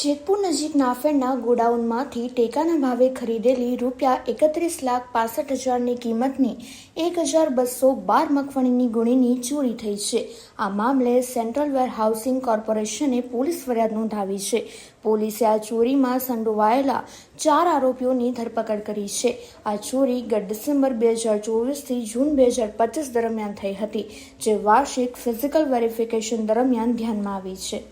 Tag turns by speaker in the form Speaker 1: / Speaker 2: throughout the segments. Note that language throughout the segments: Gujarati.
Speaker 1: જેતપુર નજીક નાફેડના ગોડાઉનમાંથી ટેકાના ભાવે ખરીદેલી રૂપિયા એકત્રીસ લાખ પાસઠ હજારની કિંમતની એક હજાર બસો બાર મગફળીની ગુણીની ચોરી થઈ છે. આ મામલે સેન્ટ્રલ વેર હાઉસિંગ કોર્પોરેશને પોલીસ ફરિયાદ નોંધાવી છે. પોલીસે આ ચોરીમાં સંડોવાયેલા ચાર આરોપીઓની ધરપકડ કરી છે. આ ચોરી ગત ડિસેમ્બર બે હજાર ચોવીસથી જૂન બે હજાર પચીસ દરમિયાન થઈ હતી, જે વાર્ષિક ફિઝિકલ વેરિફિકેશન દરમિયાન ધ્યાનમાં આવી છે.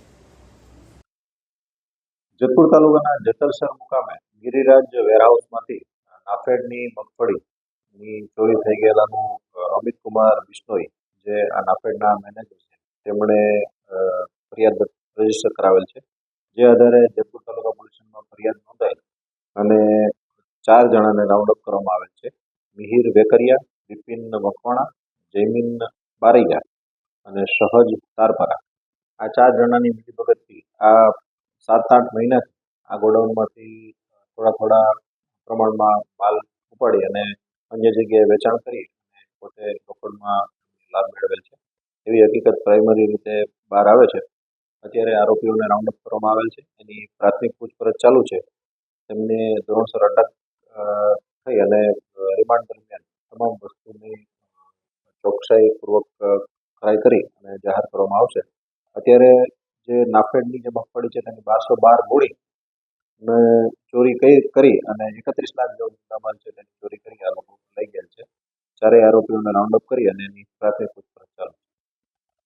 Speaker 2: જેતપુર તાલુકાના જતલસર મુકામે ગિરિરાજ વેરહાઉસમાંથી નાફેડની મગફળીની ચોરી થઈ ગયેલાનું અમિત કુમાર બિશ્નોઈ જે આ નાફેડના મેનેજર છે, તેમણે ફરિયાદ રજિસ્ટર કરાવેલ છે. જે આધારે જેતપુર તાલુકા પોલીસમાં ફરિયાદ નોંધાઈ અને ચાર જણાને રાઉન્ડ કરવામાં આવેલ છે. મિહિર વેકરિયા, બિપિન મકવાણા જૈમિન બારૈયા અને સહજ તારપરા. આ ચાર જણાની મિલીભગતથી આ સાત આઠ મહિનાથી આ ગોડાઉનમાંથી થોડા થોડા પ્રમાણમાં માલ ઉપાડી અને અન્ય જગ્યાએ વેચાણ કરી અને પોતે રોકડમાં લાભ મેળવેલ છે. એવી હકીકત પ્રાઇમરી રીતે બહાર આવે છે. અત્યારે આરોપીઓને રાઉન્ડ અપ કરવામાં આવેલ છે. એની પ્રાથમિક પૂછપરછ ચાલુ છે. તેમને ધોરણસર અટક થઈ અને રિમાન્ડ દરમિયાન તમામ વસ્તુની ચોકસાઈપૂર્વક ખરાઈ કરી અને જાહેર કરવામાં આવશે. અત્યારે જે નાફેડની જે મગફળી છે તેની બારસો બાર મૂડી ને ચોરી કઈ કરી અને એકત્રીસ લાખ જેવો મુદ્દામાલ છે તેની ચોરી કરી આ લોકો લઈ ગયેલ છે. ચારેય આરોપીઓને રાઉન્ડ અપ કરી અને એની સાથે પૂછપરછ